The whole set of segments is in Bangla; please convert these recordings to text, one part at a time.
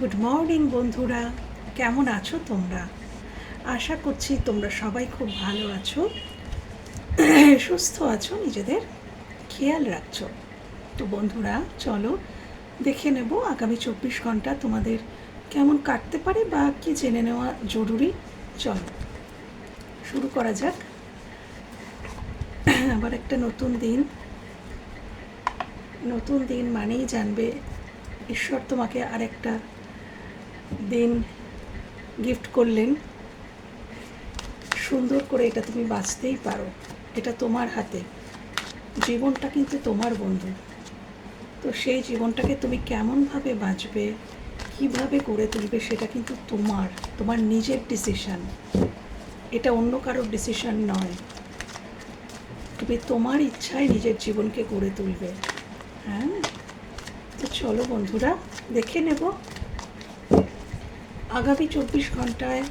গুড মর্নিং বন্ধুরা। কেমন আছো তোমরা? আশা করছি তোমরা সবাই খুব ভালো আছো। সুস্থ আছো, নিজেদের খেয়াল রাখছো। তো বন্ধুরা, চলো দেখে নেব আগামী চব্বিশ ঘণ্টা তোমাদের কেমন কাটতে পারে বা কি জেনে নেওয়া জরুরি। চলো, শুরু করা যাক। আবার একটা নতুন দিন। নতুন দিন মানেই জানবে, ঈশ্বর তোমাকে আরেকটা দিন গিফট করলেন। সুন্দর করে এটা তুমি বাঁচতেই পারো। এটা তোমার হাতে। জীবনটা কিন্তু তোমার বন্ধু। তো সেই জীবনটাকে তুমি কেমনভাবে বাঁচবে, কীভাবে করে তুলবে সেটা কিন্তু তোমার তোমার নিজের ডিসিশান এটা অন্য কারোর ডিসিশান নয়। তুমি তোমার ইচ্ছায় নিজের জীবনকে গড়ে তুলবে। হ্যাঁ? তো চলো বন্ধুরা, দেখে নেব। আগামী চব্বিশ ঘন্টায়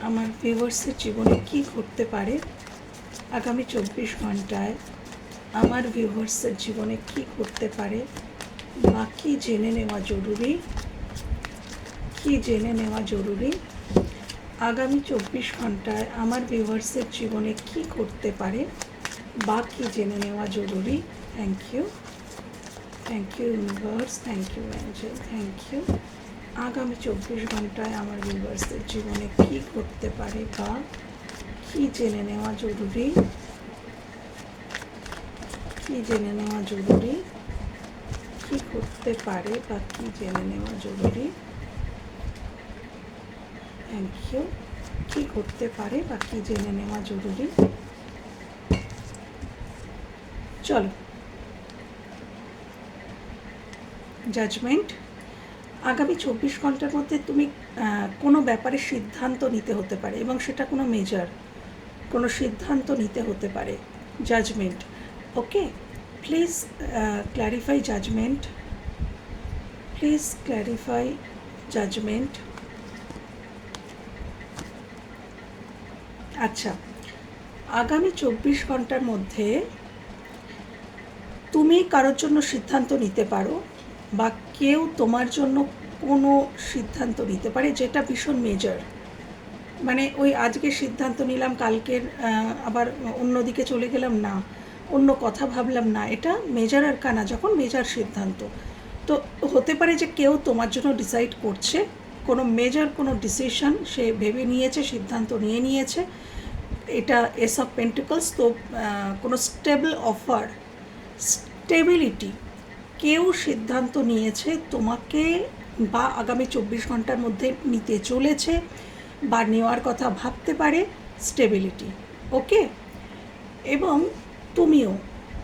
আমার ভিউয়ার্সের জীবনে কি ঘটতে পারে? আগামী চব্বিশ ঘন্টায় আমার ভিউয়ার্সের জীবনে কি ঘটতে পারে? বা কী জেনে নেওয়া জরুরি? কি জেনে নেওয়া জরুরি? আগামী চব্বিশ ঘন্টায় আমার ভিউয়ার্সের জীবনে কি ঘটতে পারে? বা, কী জেনে নেওয়া জরুরি? Thank you thank you universe thank you angel thank you আগামী চব্বিশ ঘন্টায় আমার ভিউয়ার্সদের জীবনে কী করতে পারে বা কী জেনে নেওয়া জরুরি? কী জেনে নেওয়া জরুরি? কী করতে পারে বা কী জেনে নেওয়া জরুরি? থ্যাংক ইউ কী করতে পারে বা কী জেনে নেওয়া জরুরি? চলো। জাজমেন্ট আগামী চব্বিশ ঘণ্টার মধ্যে তুমি কোনো ব্যাপারে সিদ্ধান্ত নিতে হতে পারে এবং সেটা কোনো মেজার কোনো সিদ্ধান্ত নিতে হতে পারে judgement okay please clarify judgement please clarify judgement আচ্ছা আগামী চব্বিশ ঘণ্টার মধ্যে তুমি কারোর জন্য সিদ্ধান্ত নিতে পারো বা কেউ তোমার জন্য কোনো সিদ্ধান্ত নিতে পারে যেটা ভীষণ মেজর মানে ওই আজকে সিদ্ধান্ত নিলাম, কালকের আবার অন্যদিকে চলে গেলাম, না। অন্য কথা ভাবলাম, না। এটা মেজার আর কানা, যখন মেজার সিদ্ধান্ত। তো হতে পারে যে কেউ তোমার জন্য ডিসাইড করছে, কোনো মেজর কোনো ডিসিশন সে ভেবে নিয়েছে, সিদ্ধান্ত নিয়ে নিয়েছে, এটা এস অফ পেন্টিকলস তো কোনো স্টেবল অফার স্টেবিলিটি কেউ সিদ্ধান্ত নিয়েছে তোমাকে বা আগামী চব্বিশ ঘণ্টার মধ্যে নিতে চলেছে বা নেওয়ার কথা ভাবতে পারে স্টেবিলিটি ওকে এবং তুমিও,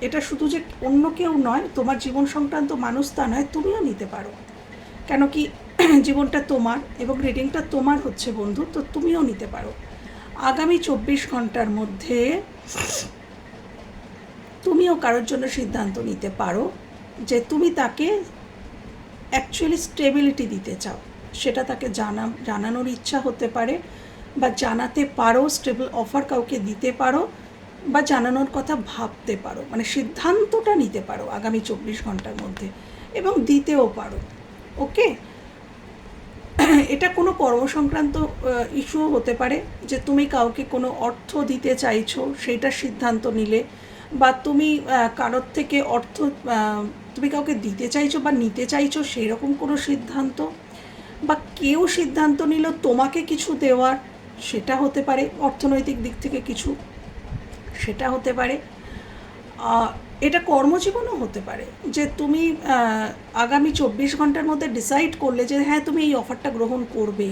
এটা শুধু যে অন্য কেউ নয়, তোমার জীবন সংক্রান্ত মানুষ তা নয়, তুমিও নিতে পারো। কেন কি জীবনটা তোমার এবং রিডিংটা তোমার হচ্ছে বন্ধু, তো তুমিও নিতে পারো। আগামী চব্বিশ ঘণ্টার মধ্যে তুমিও কারোর জন্য সিদ্ধান্ত নিতে পারো। যে তুমি তাকে অ্যাকচুয়ালি স্টেবিলিটি দিতে চাও। সেটা তাকে জানা, জানানোর ইচ্ছা হতে পারে বা জানাতে পারো স্টেবল অফার কাউকে দিতে পারো বা জানানোর কথা ভাবতে পারো। মানে সিদ্ধান্তটা নিতে পারো আগামী চব্বিশ ঘণ্টার মধ্যে এবং দিতেও পারো। ওকে? এটা কোনো কর্মসংক্রান্ত ইস্যুও হতে পারে যে তুমি কাউকে কোনো অর্থ দিতে চাইছো সেইটার সিদ্ধান্ত নিলে বা তুমি কারোর থেকে অর্থ তুমি কাউকে দিতে চাইছো বা নিতে চাইছো সেই রকম কোনো সিদ্ধান্ত? বা কেউ সিদ্ধান্ত নিল তোমাকে কিছু দেওয়ার, সেটা হতে পারে অর্থনৈতিক দিক থেকে কিছু, সেটা হতে পারে। এটা কর্মজীবনও হতে পারে যে তুমি আগামী চব্বিশ ঘণ্টার মধ্যে ডিসাইড করলে যে হ্যাঁ তুমি এই অফারটা গ্রহণ করবে।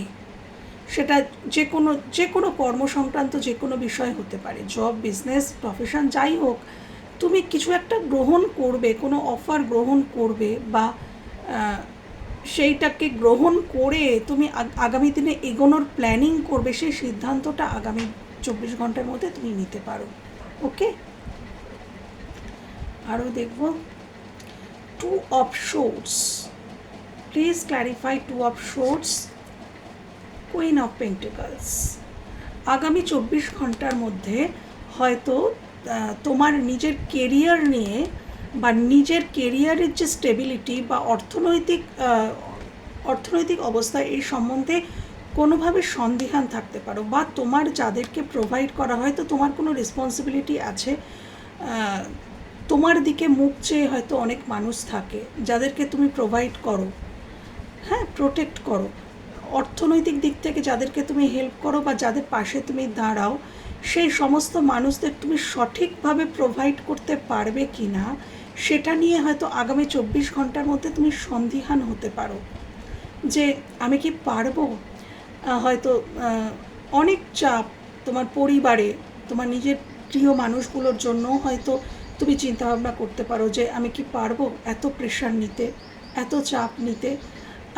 সেটা যে কোনো যে কোনো কর্ম সংক্রান্ত যে কোনো বিষয় হতে পারে জব বিজনেস প্রফেশন যাই হোক, তুমি কিছু একটা গ্রহণ করবে, কোনো অফার গ্রহণ করবে বা সেইটাকে গ্রহণ করে তুমি আগামী দিনে এগোনোর প্ল্যানিং করবে, সেই সিদ্ধান্তটা আগামী চব্বিশ ঘণ্টার মধ্যে তুমি নিতে পারো। ওকে? আরও দেখব। Two of swords please clarify two of swords queen of pentacles আগামী চব্বিশ ঘণ্টার মধ্যে হয়তো তোমার নিজের কেরিয়ার নিয়ে বা নিজের কেরিয়ারের যে স্টেবিলিটি বা অর্থনৈতিক অর্থনৈতিক অবস্থা এই সম্বন্ধে কোনোভাবে সন্দিহান থাকতে পারো বা তোমার যাদেরকে প্রোভাইড করা হয়, তো তোমার কোনো রেসপন্সিবিলিটি আছে। তোমার দিকে মুখ চেয়ে হয়তো অনেক মানুষ থাকে যাদেরকে তুমি প্রোভাইড করো। হ্যাঁ প্রোটেক্ট করো। অর্থনৈতিক দিক থেকে যাদেরকে তুমি হেল্প করো বা যাদের পাশে তুমি দাঁড়াও, সেই সমস্ত মানুষদের তুমি সঠিকভাবে প্রোভাইড করতে পারবে কি না সেটা নিয়ে হয়তো আগামী চব্বিশ ঘণ্টার মধ্যে তুমি সন্দিহান হতে পারো। যে আমি কি পারব? হয়তো অনেক চাপ তোমার পরিবারে, তোমার নিজের প্রিয় মানুষগুলোর জন্য হয়তো তুমি চিন্তাভাবনা করতে পারো যে আমি কি পারব এত প্রেশার নিতে, এত চাপ নিতে।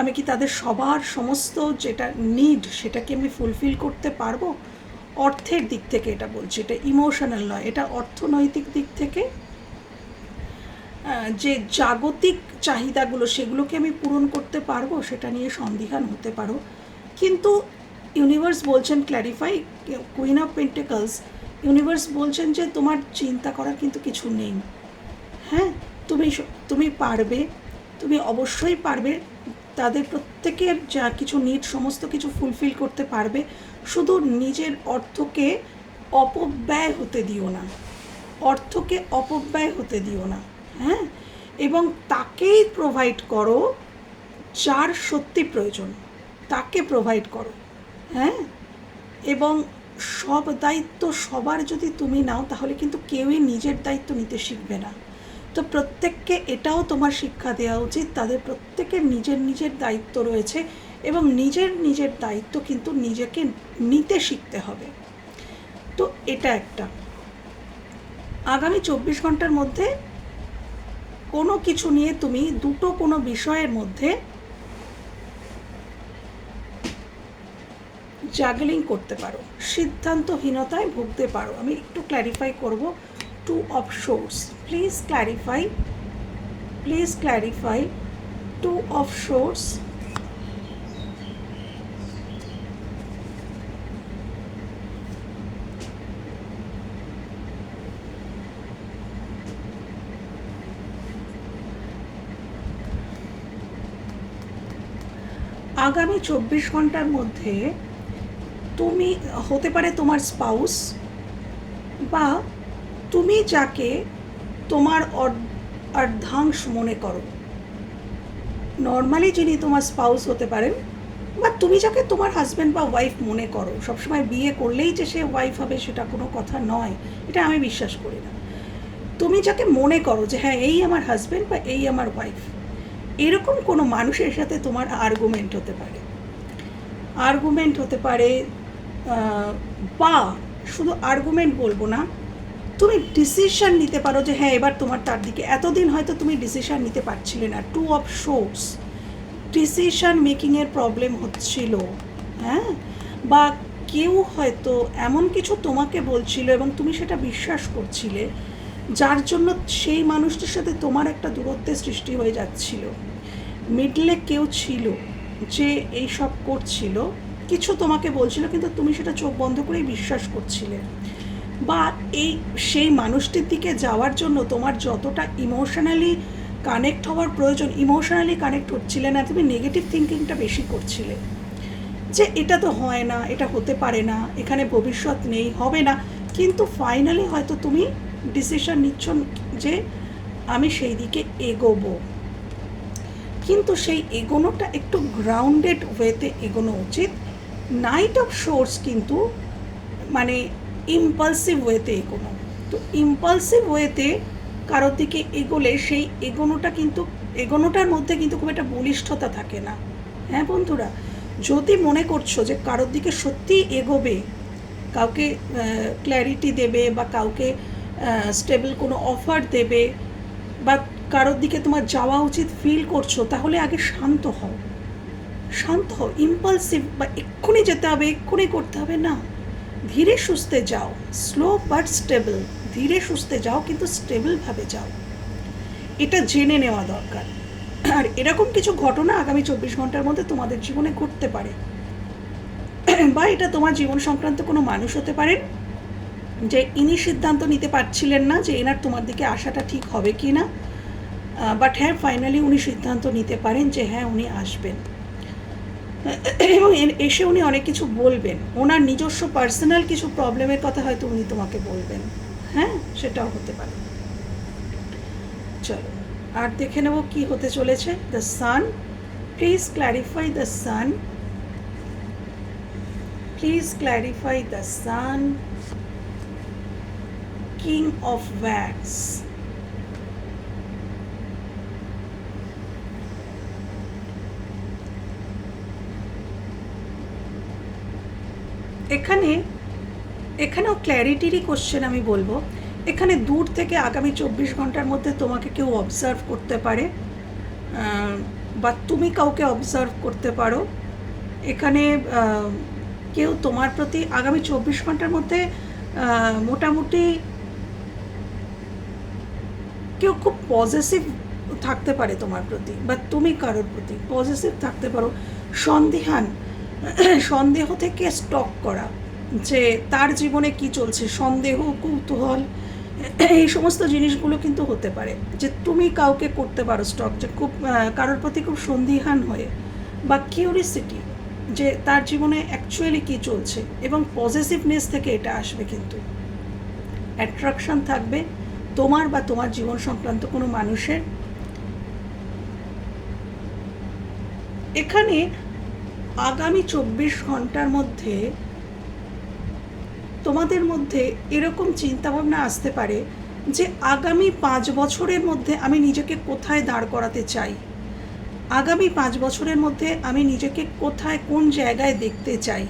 আমি কি তাদের সবার সমস্ত যেটা নিড সেটাকে আমি ফুলফিল করতে পারব? অর্থের দিক থেকে এটা বলছি, এটা ইমোশনাল নয়, এটা অর্থনৈতিক দিক থেকে যে জাগতিক চাহিদাগুলো সেগুলোকে আমি পূরণ করতে পারব, সেটা নিয়ে সন্দিহান হতে পারো। কিন্তু ইউনিভার্স বলছেন clarify queen of pentacles universe বলছেন যে তোমার চিন্তা করার কিন্তু কিছু নেই। হ্যাঁ তুমি তুমি পারবে, তুমি অবশ্যই পারবে তাদের প্রত্যেকের যা কিছু নিড সমস্ত কিছু ফুলফিল করতে পারবে, শুধু নিজের অর্থকে অপব্যয় হতে দিও না। অর্থকে অপব্যয় হতে দিও না হ্যাঁ? এবং তাকেই প্রোভাইড করো যার সত্যি প্রয়োজন। তাকে প্রোভাইড করো হ্যাঁ? এবং সব দায়িত্ব সবার যদি তুমি নাও, তাহলে কিন্তু কেউই নিজের দায়িত্ব নিতে শিখবে না। তো প্রত্যেককে এটাও তোমার শিক্ষা দেওয়া উচিত, তাদের প্রত্যেকের নিজের নিজের দায়িত্ব রয়েছে এবং নিজের নিজের দায়িত্ব কিন্তু নিজেকে নিতে শিখতে হবে। তো এটা একটা। আগামী চব্বিশ ঘণ্টার মধ্যে কোনো কিছু নিয়ে তুমি দুটো কোনো বিষয়ের মধ্যে জাগলিং করতে পারো, সিদ্ধান্তহীনতায় ভুগতে পারো। আমি একটু ক্ল্যারিফাই করব swords please clarify please clarify two of swords আগামী চব্বিশ ঘণ্টার মধ্যে তুমি, হতে পারে তোমার স্পাউস বা তুমি যাকে তোমার অর- অর্ধাংশ মনে করো। নর্মালি যিনি তোমার স্পাউস হতে পারেন, বা তুমি যাকে তোমার হাজব্যান্ড বা ওয়াইফ মনে করো, সবসময় বিয়ে করলেই যে সে ওয়াইফ হবে সেটা কোনো কথা নয়, এটা আমি বিশ্বাস করি না। তুমি যাকে মনে করো যে হ্যাঁ এই আমার হাজব্যান্ড বা এই আমার ওয়াইফ এরকম কোনো মানুষের সাথে তোমার আর্গুমেন্ট হতে পারে। আর্গুমেন্ট হতে পারে বা শুধু আর্গুমেন্ট বলব না তুমি ডিসিশন নিতে পারো যে হ্যাঁ এবার তোমার তার দিকে। এতদিন হয়তো তুমি ডিসিশন নিতে পারছিলে না। টু অফ শোর্স ডিসিশন মেকিংয়ের প্রবলেম হচ্ছিল হ্যাঁ? বা কেউ হয়তো এমন কিছু তোমাকে বলছিল এবং তুমি সেটা বিশ্বাস করছিলে, যার জন্য সেই মানুষটির সাথে তোমার একটা দূরত্বের সৃষ্টি হয়ে যাচ্ছিল। মিডলে কেউ ছিল যে এই সব করছিল, কিছু তোমাকে বলছিল, কিন্তু তুমি সেটা চোখ বন্ধ করেই বিশ্বাস করছিলে। বা এই সেই মানুষটির দিকে যাওয়ার জন্য তোমার যতটা ইমোশনালি কানেক্ট হওয়ার প্রয়োজন ইমোশনালি কানেক্ট হচ্ছিলে না, তুমি নেগেটিভ থিঙ্কিংটা বেশি করছিলে। যে এটা তো হয় না, এটা হতে পারে না, এখানে ভবিষ্যৎ নেই, হবে না। কিন্তু ফাইনালি হয়তো তুমি ডিসিশন নিচ্ছ যে আমি সেই দিকে এগোবো। কিন্তু সেই এগোনোটা একটু গ্রাউন্ডেড ওয়েতে এগোনো উচিত। নাইট অফ সোর্স কিন্তু মানে ইম্পালসিভ ওয়েতে এগোনো। তো ইম্পালসিভ ওয়েতে কারোর দিকে এগোলে সেই এগোনোটা কিন্তু, এগোনোটার মধ্যে কিন্তু খুব একটা বলিষ্ঠতা থাকে না। হ্যাঁ বন্ধুরা? যদি মনে করছ যে কারোর দিকে সত্যিই এগোবে, কাউকে ক্ল্যারিটি দেবে বা কাউকে স্টেবল কোনো অফার দেবে বা কারোর দিকে তোমার যাওয়া উচিত ফিল করছ, তাহলে আগে শান্ত হও। শান্ত হও। ইম্পালসিভ বা এক্ষুনি যেতে হবে, এক্ষুনি করতে হবে, না। ধীরে সুস্থে যাও। স্লো বাট স্টেবল ধীরে সুস্থে যাও, কিন্তু স্টেবলভাবে যাও। এটা জেনে নেওয়া দরকার। আর এরকম কিছু ঘটনা আগামী চব্বিশ ঘণ্টার মধ্যে তোমাদের জীবনে ঘটতে পারে। বা এটা তোমার জীবন সংক্রান্ত কোনো মানুষ হতে পারেন, যে ইনি সিদ্ধান্ত নিতে পারছিলেন না যে এনার তোমার দিকে আসাটা ঠিক হবে কি না বাট হ্যাঁ ফাইনালি উনি সিদ্ধান্ত নিতে পারেন যে হ্যাঁ উনি আসবেন। এবং এসে উনি অনেক কিছু বলবেন। ওনার নিজস্ব পার্সোনাল কিছু প্রবলেমের কথা হয়তো উনি তোমাকে বলবেন। হ্যাঁ? সেটাও হতে পারে। চলো, আর দেখে নেব কি হতে চলেছে। The sun please clarify the sun please clarify the sun king of wax এখানে, এখানেও ক্ল্যারিটিরই কোশ্চেন আমি বলব। এখানে দূর থেকে আগামী চব্বিশ ঘণ্টার মধ্যে তোমাকে কেউ অবজার্ভ করতে পারে। বা তুমি কাউকে অবজার্ভ করতে পারো। এখানে কেউ তোমার প্রতি আগামী চব্বিশ ঘণ্টার মধ্যে মোটামুটি কেউ খুব পজিটিভ থাকতে পারে তোমার প্রতি, বা তুমি কারোর প্রতি পজিটিভ থাকতে পারো। সন্দেহান সন্দেহ থেকে স্টক করা, যে তার জীবনে কি চলছে, সন্দেহ, কৌতূহল, এই সমস্ত জিনিসগুলো কিন্তু হতে পারে। যে তুমি কাউকে করতে পারো স্টক যে খুব কারোর প্রতি খুব সন্দিহান হয়ে, বা কিউরিসিটি যে তার জীবনে অ্যাকচুয়ালি কি চলছে, এবং পজিটিভনেস থেকে এটা আসবে কিন্তু। অ্যাট্রাকশন থাকবে তোমার বা তোমার জীবন সংক্রান্ত কোনো মানুষের। এখানে আগামী চব্বিশ ঘণ্টার মধ্যে তোমাদের মধ্যে এরকম চিন্তাভাবনা আসতে পারে যে আগামী পাঁচ বছরের মধ্যে আমি নিজেকে কোথায় দাঁড় করাতে চাই? আগামী পাঁচ বছরের মধ্যে আমি নিজেকে কোথায়, কোন জায়গায় দেখতে চাই?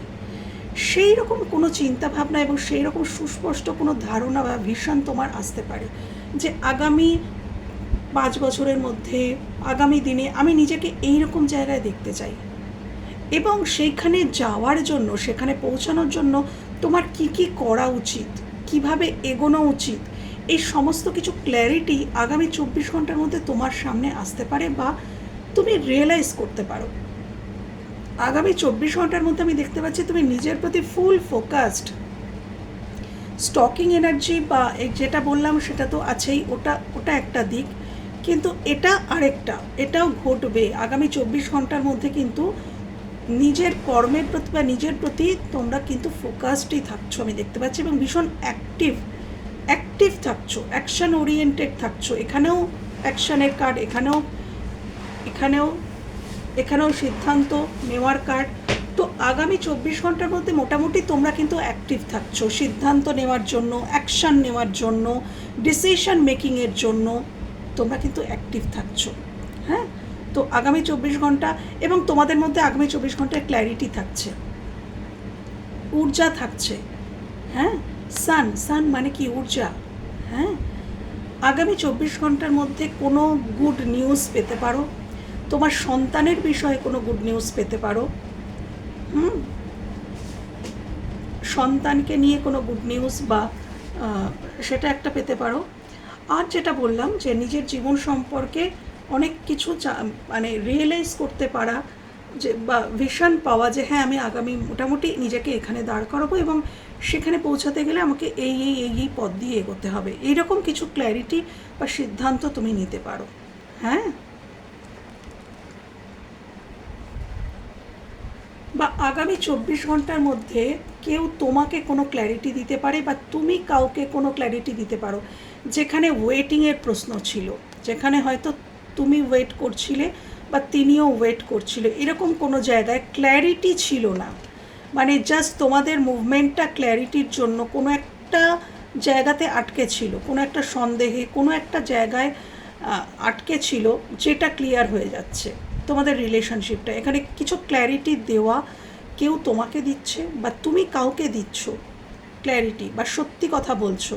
সেই রকম কোনো চিন্তাভাবনা এবং সেই রকম সুস্পষ্ট কোনো ধারণা বা ভীষণ তোমার আসতে পারে যে আগামী পাঁচ বছরের মধ্যে, আগামী দিনে আমি নিজেকে এই রকম জায়গায় দেখতে চাই। এবং সেইখানে যাওয়ার জন্য, সেখানে পৌঁছানোর জন্য তোমার কি কি করা উচিত? কীভাবে এগোনো উচিত? এই সমস্ত কিছু ক্ল্যারিটি আগামী চব্বিশ ঘণ্টার মধ্যে তোমার সামনে আসতে পারে বা তুমি রিয়েলাইজ করতে পারো। আগামী চব্বিশ ঘণ্টার মধ্যে আমি দেখতে পাচ্ছি তুমি নিজের প্রতি ফুল ফোকাসড স্টকিং এনার্জি বা যেটা বললাম সেটা তো আছেই, ওটা ওটা একটা দিক। কিন্তু এটা আরেকটা, এটাও ঘটবে। আগামী চব্বিশ ঘণ্টার মধ্যে কিন্তু নিজের কর্মের প্রতি বা নিজের প্রতি তোমরা কিন্তু ফোকাসডই থাকছো, আমি দেখতে পাচ্ছি, এবং ভীষণ অ্যাক্টিভ অ্যাক্টিভ থাকছো অ্যাকশন ওরিয়েন্টেড থাকছো। এখানেও অ্যাকশানের কার্ড এখানেও এখানেও এখানেও সিদ্ধান্ত নেওয়ার কার্ড তো আগামী চব্বিশ ঘণ্টার মধ্যে মোটামুটি তোমরা কিন্তু অ্যাক্টিভ থাকছো, সিদ্ধান্ত নেওয়ার জন্য অ্যাকশন নেওয়ার জন্য ডিসিশন মেকিংয়ের জন্য তোমরা কিন্তু অ্যাক্টিভ থাকছো। তো আগামী চব্বিশ ঘণ্টা এবং তোমাদের মধ্যে আগামী চব্বিশ ঘন্টায় ক্ল্যারিটি থাকছে। ঊর্জা থাকছে। হ্যাঁ? সান সান মানে কি ঊর্জা? হ্যাঁ? আগামী চব্বিশ ঘণ্টার মধ্যে কোনো গুড নিউজ পেতে পারো। তোমার সন্তানের বিষয়ে কোনো গুড নিউজ পেতে পারো। হুম? সন্তানকে নিয়ে কোনো গুড নিউজ বা সেটা একটা পেতে পারো। আর যেটা বললাম যে নিজের জীবন সম্পর্কে অনেক কিছু মানে রিয়েলাইজ করতে পারা, যে বা ভিশন পাওয়া যে হ্যাঁ আমি আগামী মোটামুটি নিজেকে এখানে দাঁড় করাবো এবং সেখানে পৌঁছাতে গেলে আমাকে এই এই এই এই পথ দিয়ে এগোতে হবে। এইরকম কিছু ক্ল্যারিটি বা সিদ্ধান্ত তুমি নিতে পারো। হ্যাঁ? বা আগামী চব্বিশ ঘণ্টার মধ্যে কেউ তোমাকে কোনো ক্ল্যারিটি দিতে পারে বা তুমি কাউকে কোনো ক্ল্যারিটি দিতে পারো। যেখানে ওয়েটিংয়ের প্রশ্ন ছিল, যেখানে হয়তো তুমি ওয়েট করছিলে বা তিনিও ওয়েট করছিল, এরকম কোনো জায়গায় ক্ল্যারিটি ছিল না। মানে জাস্ট তোমাদের মুভমেন্টটা ক্ল্যারিটির জন্য কোনো একটা জায়গাতে আটকে ছিল, কোনো একটা সন্দেহে, কোনো একটা জায়গায় আটকে ছিল যেটা ক্লিয়ার হয়ে যাচ্ছে তোমাদের রিলেশনশিপটা এখানে কিছু ক্ল্যারিটি দেওয়া কেউ তোমাকে দিচ্ছে বা তুমি কাউকে দিচ্ছ ক্ল্যারিটি বা সত্যি কথা বলছো।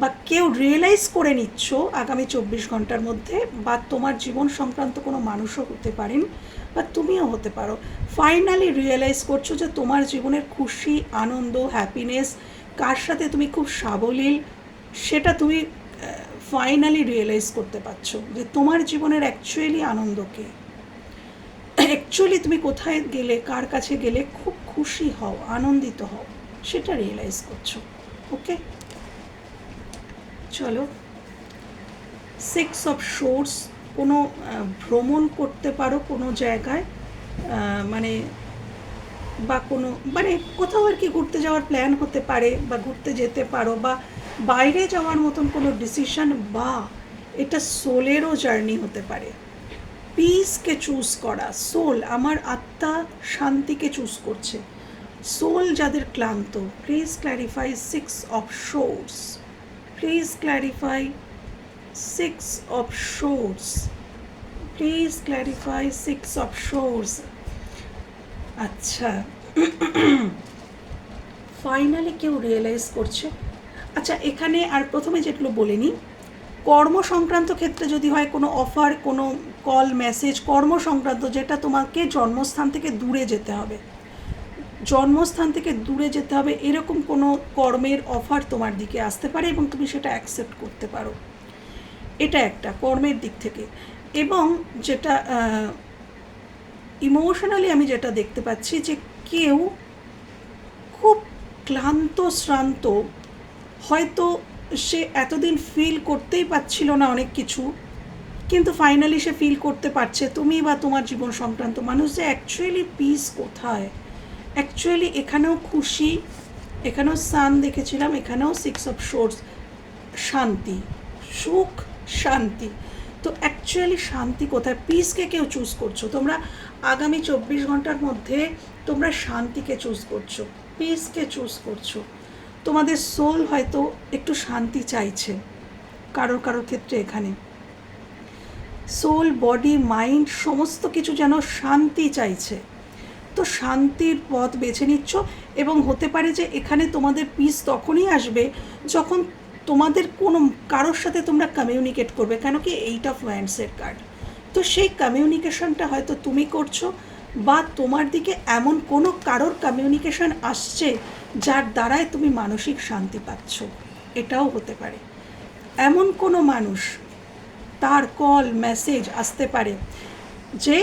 বা কেউ রিয়েলাইজ করে নিচ্ছ আগামী চব্বিশ ঘণ্টার মধ্যে বা তোমার জীবন সংক্রান্ত কোনো মানুষও হতে পারেন বা তুমিও হতে পারো। ফাইনালি রিয়েলাইজ করছ যে তোমার জীবনের খুশি, আনন্দ হ্যাপিনেস কার সাথে তুমি খুব সাবলীল সেটা তুমি ফাইনালি রিয়েলাইজ করতে পারছ যে তোমার জীবনের অ্যাকচুয়ালি আনন্দকে অ্যাকচুয়ালি তুমি কোথায় গেলে, কার কাছে গেলে খুব খুশি হও, আনন্দিত হও, সেটা রিয়েলাইজ করছ ওকে চলো সিক্স অফ শোর্স কোনো ভ্রমণ করতে পারো কোনো জায়গায় মানে বা কোনো মানে কোথাও আর কি ঘুরতে যাওয়ার প্ল্যান হতে পারে বা ঘুরতে যেতে পারো বা বাইরে যাওয়ার মতন কোনো ডিসিশন বা এটা সোলেরও জার্নি হতে পারে। পিসকে চুজ করা সোল আমার আত্মা শান্তিকে চুজ করছে। সোল যাদের ক্লান্ত please clarify six of sources please clarify six of sources please clarify six of sources আচ্ছা। ফাইনালি কেউ রিয়েলাইজ করছে। আচ্ছা এখানে আর প্রথমে যেগুলো বলে নিই, কর্ম সংক্রান্ত ক্ষেত্রে যদি হয় কোনো অফার কোনো কল মেসেজ কর্ম সংক্রান্ত যেটা তোমাকে জন্মস্থান থেকে দূরে যেতে হবে জন্মস্থান থেকে দূরে যেতে হবে, এরকম কোনো কর্মের অফার তোমার দিকে আসতে পারে এবং তুমি সেটা অ্যাকসেপ্ট করতে পারো। এটা একটা, কর্মের দিক থেকে। এবং যেটা ইমোশনালি আমি যেটা দেখতে পাচ্ছি যে কেউ খুব ক্লান্ত, শ্রান্ত, হয়তো সে এতদিন ফিল করতেই পারছিল না অনেক কিছু, কিন্তু ফাইনালি সে ফিল করতে পারছে। তুমি বা তোমার জীবন সংক্রান্ত মানুষ যে অ্যাকচুয়ালি পিস কোথায়? অ্যাকচুয়ালি এখানেও খুশি, এখানেও সান দেখেছিলাম, এখানেও সিক্স অফ শোর্স শান্তি, সুখ, শান্তি। তো অ্যাকচুয়ালি শান্তি কোথায়? পিসকে কেউ চুজ করছ? তোমরা আগামী চব্বিশ ঘণ্টার মধ্যে তোমরা শান্তিকে চুজ করছ পিসকে চুজ করছ। তোমাদের সোল হয়তো একটু শান্তি চাইছে কারোর কারোর ক্ষেত্রে এখানে। সোল বডি মাইন্ড সমস্ত কিছু যেন শান্তি চাইছে। তো শান্তির পথ বেছে নিচ্ছ এবং হতে পারে যে এখানে তোমাদের পিস তখনই আসবে যখন তোমাদের কোনো কারোর সাথে তোমরা কমিউনিকেট করবে, কেন কি এইট অফ ওয়ান্ডসের কার্ড তো সেই কমিউনিকেশনটা হয়তো তুমি করছ বা তোমার দিকে এমন কোনো কারোর কমিউনিকেশন আসছে যার দ্বারাই তুমি মানসিক শান্তি পাচ্ছ। এটাও হতে পারে। এমন কোনো মানুষ তার কল মেসেজ আসতে পারে যে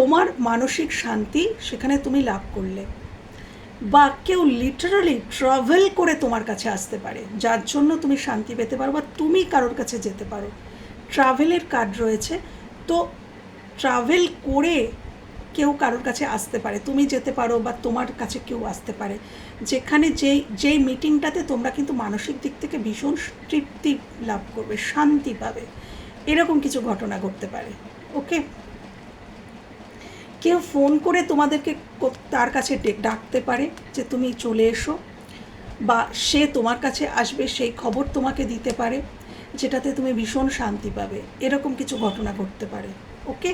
তোমার মানসিক শান্তি সেখানে তুমি লাভ করলে বা কেউ লিটারালি ট্রাভেল করে তোমার কাছে আসতে পারে, যার জন্য তুমি শান্তি পেতে পারো বা তুমি কারোর কাছে যেতে পারো। ট্রাভেলের কার্ড রয়েছে, তো ট্রাভেল করে কেউ কারোর কাছে আসতে পারে, তুমি যেতে পারো বা তোমার কাছে কেউ আসতে পারে। যেখানে যেই যেই মিটিংটাতে তোমরা কিন্তু মানসিক দিক থেকে ভীষণ তৃপ্তি লাভ করবে, শান্তি পাবে। এরকম কিছু ঘটনা ঘটতে পারে ওকে কেউ ফোন করে তোমাদেরকে তার কাছে ডাকতে পারে যে তুমি চলে এসো, বা সে তোমার কাছে আসবে, সেই খবর তোমাকে দিতে পারে, যেটাতে তুমি ভীষণ শান্তি পাবে। এরকম কিছু ঘটনা ঘটতে পারে, ওকে?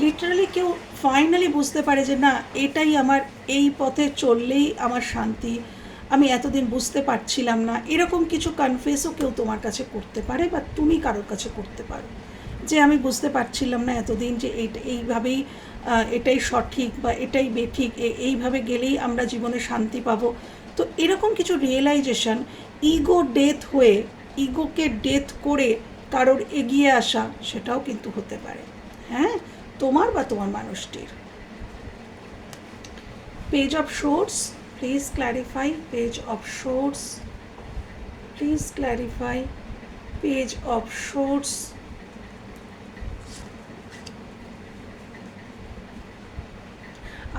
লিটারালি কেউ ফাইনালি বুঝতে পারে যে না, এটাই আমার, এই পথে চললেই আমার শান্তি আমি এতদিন বুঝতে পারছিলাম না। এরকম কিছু কনফেসও কেউ তোমার কাছে করতে পারে বা তুমি কারোর কাছে করতে পারো। যে আমি বুঝতে পারছিলাম না এতদিন যে এইভাবেই এটাই সঠিক বা এটাই বেঠিক। এইভাবে গেলেই আমরা জীবনে শান্তি পাবো। তো এরকম কিছু রিয়েলাইজেশন ইগো ডেথ হয়ে ইগোকে ডেথ করে কারোর এগিয়ে আসা, সেটাও কিন্তু হতে পারে। হ্যাঁ? তোমার বা তোমার মানুষটির। Page of swords please clarify page of swords please clarify page of swords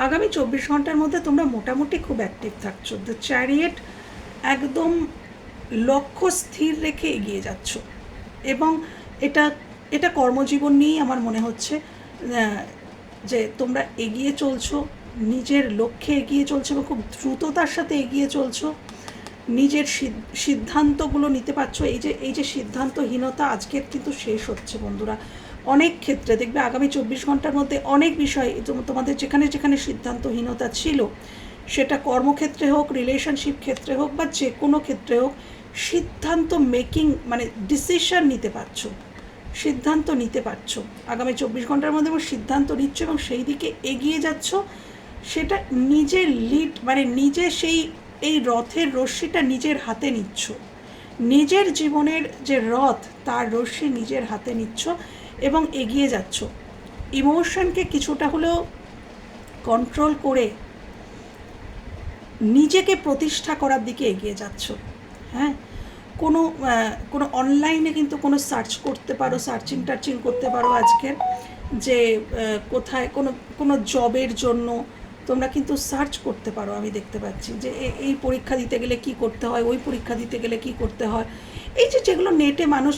আগামী চব্বিশ ঘণ্টার মধ্যে তোমরা মোটামুটি খুব অ্যাক্টিভ থাকছো। দ্য চ্যারিয়েট একদম লক্ষ্য স্থির রেখে এগিয়ে যাচ্ছ। এবং এটা এটা কর্মজীবন নিয়েই আমার মনে হচ্ছে যে তোমরা এগিয়ে চলছো। নিজের লক্ষ্যে এগিয়ে চলছো এবং খুব দ্রুততার সাথে এগিয়ে চলছো। নিজের সিদ- সিদ্ধান্তগুলো নিতে পারছ। এই যে এই যে সিদ্ধান্তহীনতা আজকের কিন্তু শেষ হচ্ছে বন্ধুরা। অনেক ক্ষেত্রে দেখবে আগামী চব্বিশ ঘণ্টার মধ্যে অনেক বিষয় তোম- তোমাদের যেখানে যেখানে সিদ্ধান্তহীনতা ছিল, সেটা কর্মক্ষেত্রে হোক রিলেশনশিপ ক্ষেত্রে হোক বা যে কোনো ক্ষেত্রে হোক, সিদ্ধান্ত মেকিং মানে ডিসিশন নিতে পারছ। সিদ্ধান্ত নিতে পারছ। আগামী চব্বিশ ঘণ্টার মধ্যে সিদ্ধান্ত নিচ্ছ এবং সেই দিকে এগিয়ে যাচ্ছ। সেটা নিজের লিড মানে নিজে সেই, এই রথের রশ্মিটা নিজের হাতে নিচ্ছ। নিজের জীবনের যে রথ, তার রশ্মি নিজের হাতে নিচ্ছ এবং এগিয়ে যাচ্ছ। ইমোশনকে কিছুটা হলেও কন্ট্রোল করে নিজেকে প্রতিষ্ঠা করার দিকে এগিয়ে যাচ্ছ। হ্যাঁ? কোনো কোনো অনলাইনে কিন্তু কোনো সার্চ করতে পারো সার্চিং টার্চিং করতে পারো আজকের যে কোথায়, কোনো কোনো জবের জন্য তোমরা কিন্তু সার্চ করতে পারো, আমি দেখতে পাচ্ছি যে এই পরীক্ষা দিতে গেলে কি করতে হয়, ওই পরীক্ষা দিতে গেলে কি করতে হয়। এই যে যেগুলো নেটে মানুষ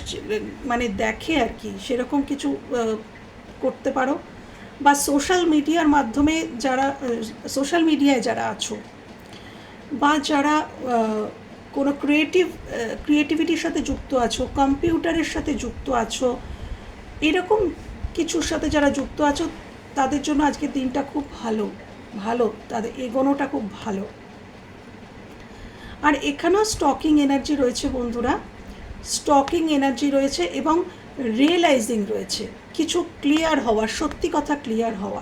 মানে দেখে আর কি, সেরকম কিছু করতে পারো। বা সোশ্যাল মিডিয়ার মাধ্যমে যারা সোশ্যাল মিডিয়ায় যারা আছো, বা যারা কোনো ক্রিয়েটিভ ক্রিয়েটিভিটির সাথে যুক্ত আছো কম্পিউটারের সাথে যুক্ত আছো, এরকম কিছুর সাথে যারা যুক্ত আছো, তাদের জন্য আজকের দিনটা খুব ভালো। ভালো, তাদের এগোনোটা খুব ভালো। আর এখানেও স্টকিং এনার্জি রয়েছে বন্ধুরা। স্টকিং এনার্জি রয়েছে এবং রিয়েলাইজিং রয়েছে। কিছু ক্লিয়ার হওয়া, সত্যি কথা ক্লিয়ার হওয়া।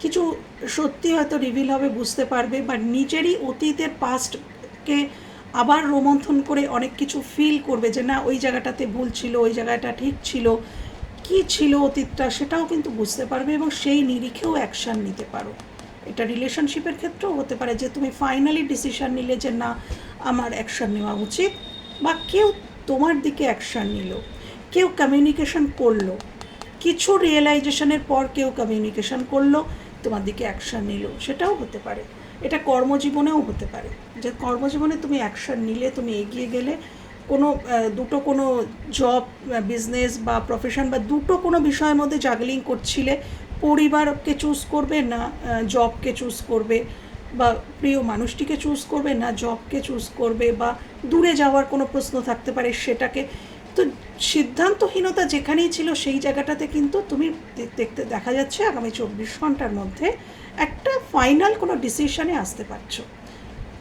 কিছু সত্যি হয়তো রিভিল হবে, বুঝতে পারবে বা নিজেরই অতীতের পাস্টকে আবার রোমন্থন করে অনেক কিছু ফিল করবে যে, না, ওই জায়গাটাতে ভুল ছিল, ওই জায়গাটা ঠিক ছিল। কি ছিল অতীতটা সেটাও কিন্তু বুঝতে পারবে এবং সেই নিরিখেও অ্যাকশান নিতে পারো। এটা রিলেশনশিপের ক্ষেত্রেও হতে পারে যে তুমি ফাইনালি ডিসিশন নিলে যে না, আমার অ্যাকশান নেওয়া উচিত বা কেউ তোমার দিকে অ্যাকশান নিল, কেউ কমিউনিকেশন করল, কিছু রিয়েলাইজেশনের পর কেউ কমিউনিকেশন করল, তোমার দিকে অ্যাকশান নিল, সেটাও হতে পারে। এটা কর্মজীবনেও হতে পারে যে কর্মজীবনে তুমি অ্যাকশান নিলে, তুমি এগিয়ে গেলে, কোনো দুটো কোনো জব বিজনেস বা প্রফেশন বা দুটো কোনো বিষয়ের মধ্যে জাগলিং করছিলে পরিবারকে চুজ করবে না জবকে চুজ করবে বা প্রিয় মানুষটিকে চুজ করবে না জবকে চুজ করবে বা দূরে যাওয়ার কোনো প্রশ্ন থাকতে পারে সেটাকে। তো সিদ্ধান্তহীনতা যেখানেই ছিল সেই জায়গাটাতে কিন্তু তুমি দেখতে, দেখা যাচ্ছে আগামী চব্বিশ ঘণ্টার মধ্যে একটা ফাইনাল কোনো ডিসিশনে আসতে পারছ।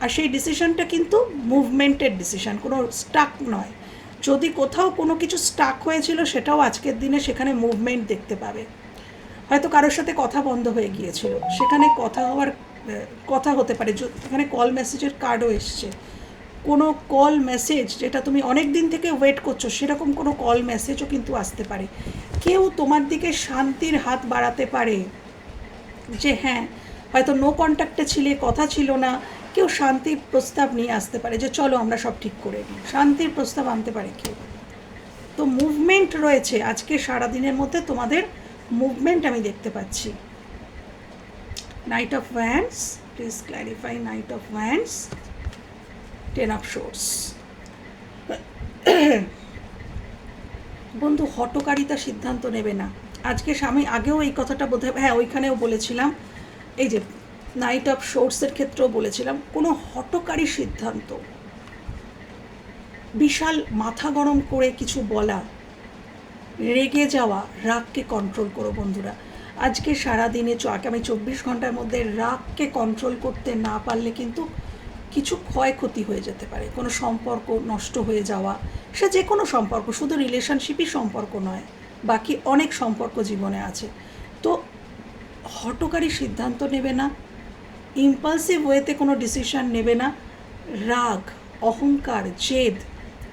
আর সেই ডিসিশনটা কিন্তু মুভমেন্টের ডিসিশন কোনো স্টাক নয়। যদি কোথাও কোনো কিছু স্টাক হয়েছিল সেটাও আজকের দিনে সেখানে মুভমেন্ট দেখতে পাবে। হয়তো কারোর সাথে কথা বন্ধ হয়ে গিয়েছিল। সেখানে কথা হওয়ার কথা হতে পারে। এখানে কল মেসেজের কার্ডও এসছে। কোনো কল মেসেজ যেটা তুমি অনেক দিন থেকে ওয়েট করছ, সেরকম কোনো কল মেসেজও কিন্তু আসতে পারে। কেউ তোমার দিকে শান্তির হাত বাড়াতে পারে যে হ্যাঁ হয়তো নো কন্ট্যাক্টে ছিলে, কথা ছিল না। কেউ শান্তির প্রস্তাব নিয়ে আসতে পারে যে, চলো আমরা সব ঠিক করে নিই। শান্তির প্রস্তাব আনতে পারে কেউ। তো মুভমেন্ট রয়েছে। আজকে সারা দিনের মধ্যে তোমাদের মুভমেন্ট আমি দেখতে পাচ্ছি। Knight of wands please clarify knight of wands ten of swords বন্ধু হটকারিতা সিদ্ধান্ত নেবে না। আজকে স্বামী, আগেও এই কথাটা বোধ হ্যাঁ ওইখানেও বলেছিলাম। এই যে নাইট অফ শোর্সের ক্ষেত্রেও বলেছিলাম, কোনো হটকারী সিদ্ধান্ত, বিশাল মাথা গরম করে কিছু বলা রেগে যাওয়া রাগকে কন্ট্রোল করো বন্ধুরা। আজকে সারা দিনে আগামী চব্বিশ ঘণ্টার মধ্যে রাগকে কন্ট্রোল করতে না পারলে কিন্তু কিছু ক্ষয়ক্ষতি হয়ে যেতে পারে। কোনো সম্পর্ক নষ্ট হয়ে যাওয়া, সে যে কোনো সম্পর্ক, শুধু রিলেশনশিপই সম্পর্ক নয়, বাকি অনেক সম্পর্ক জীবনে আছে। তো হটকারী সিদ্ধান্ত নেবে না ইম্পালসিভ ওয়েতে কোনো ডিসিশন নেবে না। রাগ, অহংকার, জেদ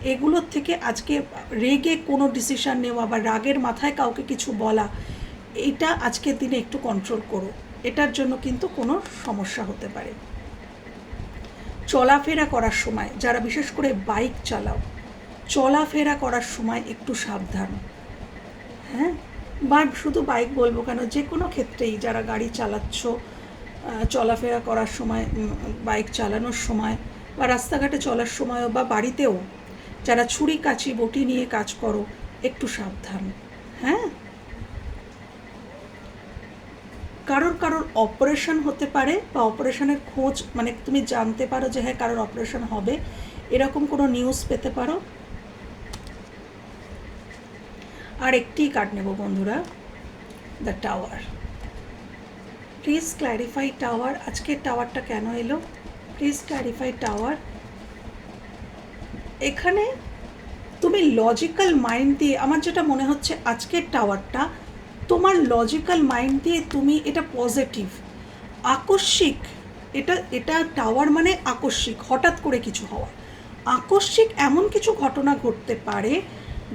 এগুলোর থেকে আজকে রেগে কোনো ডিসিশন নেওয়া বা রাগের মাথায় কাউকে কিছু বলা, এটা আজকের দিনে একটু কন্ট্রোল করো। এটার জন্য কিন্তু কোনো সমস্যা হতে পারে। চলাফেরা করার সময়, যারা বিশেষ করে বাইক চালাও, চলাফেরা করার সময় একটু সাবধান। হ্যাঁ? বা শুধু বাইক বলব কেন যে কোনো ক্ষেত্রেই যারা গাড়ি চালাচ্ছ চলাফেরা করার সময় বাইক চালানোর সময় বা রাস্তাঘাটে চলার সময়ও বা বাড়িতেও যারা ছুরি, কাচি, বটি নিয়ে কাজ করো, একটু সাবধান। হ্যাঁ? কারোর কারোর অপারেশন হতে পারে বা অপারেশনের খোঁজ মানে তুমি জানতে পারো যে হ্যাঁ কারোর অপারেশন হবে। এরকম কোনো নিউজ পেতে পারো? আর একটি কার্ড নেব বন্ধুরা the tower please clarify tower আজকে টাওয়ারটা কেন এলো? প্লিজ ক্ল্যারিফাই টাওয়ার এখানে তুমি লজিক্যাল মাইন্ড দিয়ে, আমার যেটা মনে হচ্ছে আজকের টাওয়ারটা তোমার লজিক্যাল মাইন্ড দিয়ে তুমি এটা পজিটিভ আকস্মিক, এটা এটা টাওয়ার মানে আকস্মিক, হঠাৎ করে কিছু হওয়া। আকস্মিক এমন কিছু ঘটনা ঘটতে পারে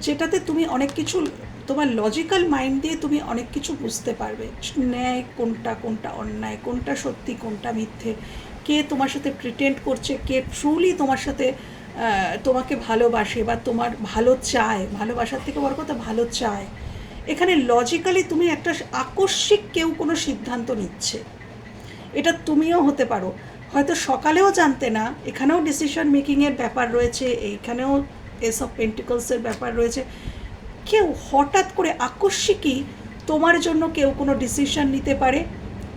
যেটাতে তুমি অনেক কিছু, তোমার লজিক্যাল মাইন্ড দিয়ে তুমি অনেক কিছু বুঝতে পারবে। ন্যায় কোনটা কোনটা অন্যায়, কোনটা সত্যি, কোনটা মিথ্যে, কে তোমার সাথে প্রিটেন্ড করছে, কে ট্রুলি তোমার সাথে তোমাকে ভালোবাসে বা তোমার ভালো চায়, ভালোবাসার থেকে বড় কথা ভালো চায়। এখানে লজিক্যালি তুমি একটা আকস্মিক কেউ কোনো সিদ্ধান্ত নিচ্ছে। এটা তুমিও হতে পারো। হয়তো সকালেও জানতে না, এখানেও ডিসিশন মেকিংয়ের ব্যাপার রয়েছে, এইখানেও এসব পেন্টিকলসের ব্যাপার রয়েছে। কেউ হঠাৎ করে আকস্মিকই তোমার জন্য কেউ কোনো ডিসিশন নিতে পারে।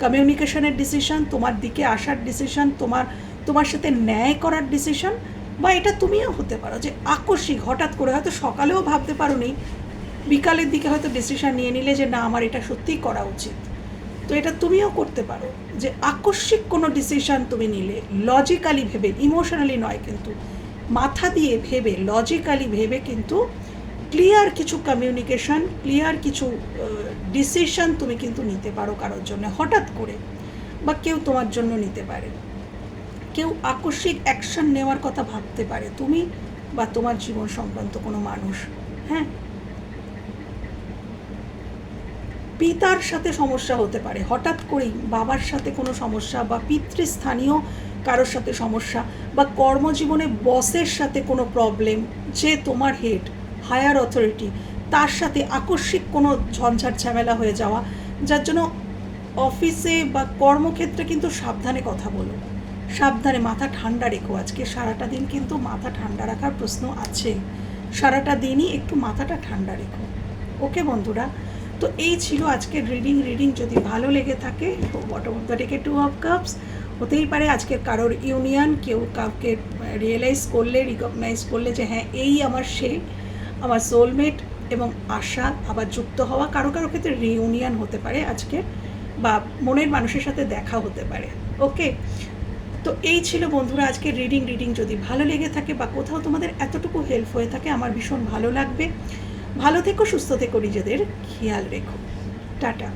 কমিউনিকেশনের ডিসিশন তোমার দিকে আসার ডিসিশন তোমার তোমার সাথে ন্যায় করার ডিসিশন বা এটা তুমিও হতে পারো যে আকস্মিক, হঠাৎ করে হয়তো সকালেও ভাবতে পারো নি বিকালের দিকে হয়তো ডিসিশন নিয়ে নিলে যে না, আমার এটা সত্যিই করা উচিত। তো এটা তুমিও করতে পারো যে আকস্মিক কোনো ডিসিশান তুমি নিলে লজিক্যালি ভেবে ইমোশনালি নয় কিন্তু, মাথা দিয়ে ভেবে লজিক্যালি ভেবে কিন্তু ক্লিয়ার কিছু কমিউনিকেশন ক্লিয়ার কিছু ডিসিশন তুমি কিন্তু নিতে পারো কারোর জন্য, হঠাৎ করে বা কেউ তোমার জন্য নিতে পারে। কেউ আকস্মিক অ্যাকশন নেওয়ার কথা ভাবতে পারে। তুমি বা তোমার জীবন সংক্রান্ত কোনো মানুষ হ্যাঁ? পিতার সাথে সমস্যা হতে পারে। হঠাৎ করেই বাবার সাথে কোনো সমস্যা বা পিতৃস্থানীয় কারোর সাথে সমস্যা বা কর্মজীবনে বসের সাথে কোনো প্রবলেম যে তোমার হেড হায়ার অথরিটি তার সাথে আকস্মিক কোনো ঝঞ্ঝাট ঝামেলা হয়ে যাওয়া, যার জন্য অফিসে বা কর্মক্ষেত্রে কিন্তু সাবধানে কথা বলো। সাবধানে মাথা ঠান্ডা রেখো। আজকে সারাটা দিন কিন্তু মাথা ঠান্ডা রাখার প্রশ্ন আছে। সারাটা দিনই একটু মাথাটা ঠান্ডা রেখো। ওকে বন্ধুরা, তো এই ছিল আজকের রিডিং রিডিং যদি ভালো লেগে থাকে বটম অফ দ্য ডেকে টু অফ কাপস হতেই পারে আজকের কারোর ইউনিয়ন কেউ কাউকে রিয়েলাইজ করলে রিকগনাইজ করলে যে হ্যাঁ এই আমার সে, আমার সোলমেট এবং আশা আবার যুক্ত হওয়া কারও কারও ক্ষেত্রে রিউনিয়ন হতে পারে আজকে বা মনের মানুষের সাথে দেখা হতে পারে। ওকে তো এই ছিল বন্ধুরা আজকে রিডিং রিডিং যদি ভালো লেগে থাকে বা কোথাও তোমাদের এতটুকু হেল্প হয়ে থাকে, আমার ভীষণ ভালো লাগবে। ভালো থেকো, সুস্থ থেকো, নিজেদের খেয়াল রেখো। টাটা।